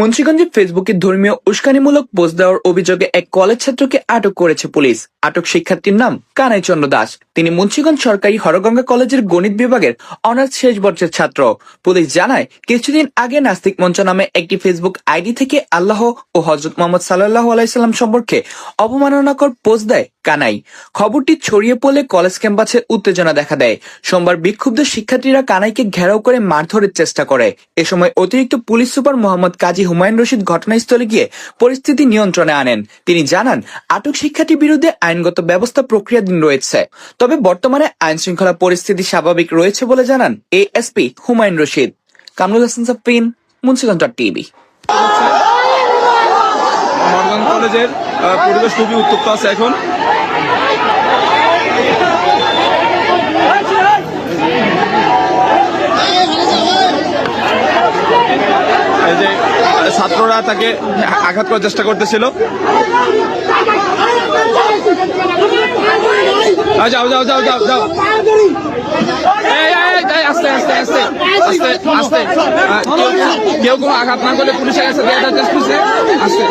মুন্সিগঞ্জে ফেসবুকে ধর্মীয় উস্কানিমূলক পোস্ট দেওয়ার অভিযোগে এক কলেজ ছাত্রকে আটক করেছে পুলিশ। আটক শিক্ষার্থীর নাম কানাই চন্দ্র দাস। তিনি মুন্সিগঞ্জ সরকারি হরগঙ্গা কলেজের গণিত বিভাগের অনার্স শেষ বর্ষের ছাত্র। পুলিশ জানায়, কিছুদিন আগে নাস্তিক মঞ্চ নামে একটি ফেসবুক আইডি থেকে আল্লাহ ও হজরত মোহাম্মদ সাল্লাহ আলাইসাল্লাম সম্পর্কে অবমাননাকর পোস্ট দেয় কানাই। খবরটি ছড়িয়ে পড়লে কলেজ ক্যাম্পাসে উত্তেজনা দেখা দেয়। সোমবার বিক্ষুব্ধ শিক্ষার্থীরা কানাইকে ঘেরাও করে মারধরের চেষ্টা করে। এ সময় অতিরিক্ত পুলিশ সুপার মোহাম্মদ কাজী হুমায়ুন রশিদ ঘটনাস্থলে গিয়ে পরিস্থিতি নিয়ন্ত্রণে আনেন। তিনি জানান, আটক শিক্ষার্থীর বিরুদ্ধে আইনগত ব্যবস্থা প্রক্রিয়াধীন রয়েছে। তবে বর্তমানে আইন শৃঙ্খলা পরিস্থিতি স্বাভাবিক রয়েছে বলে জানান এএসপি হুমায়ুন রশিদ। কামরুল হাসান সাফিন মুন্সিগঞ্জ টিভি। কলেজের পরিবেশ খুবই উত্তপ্ত আছে এখন। যে ছাত্ররা তাকে আঘাত করার চেষ্টা করতেছিল। যাও যাও যাও যাও যাও। আস্তে আস্তে আস্তে আস্তে কেউ- কোনো আঘাত না করলে পুলিশের কাছে আস্তে।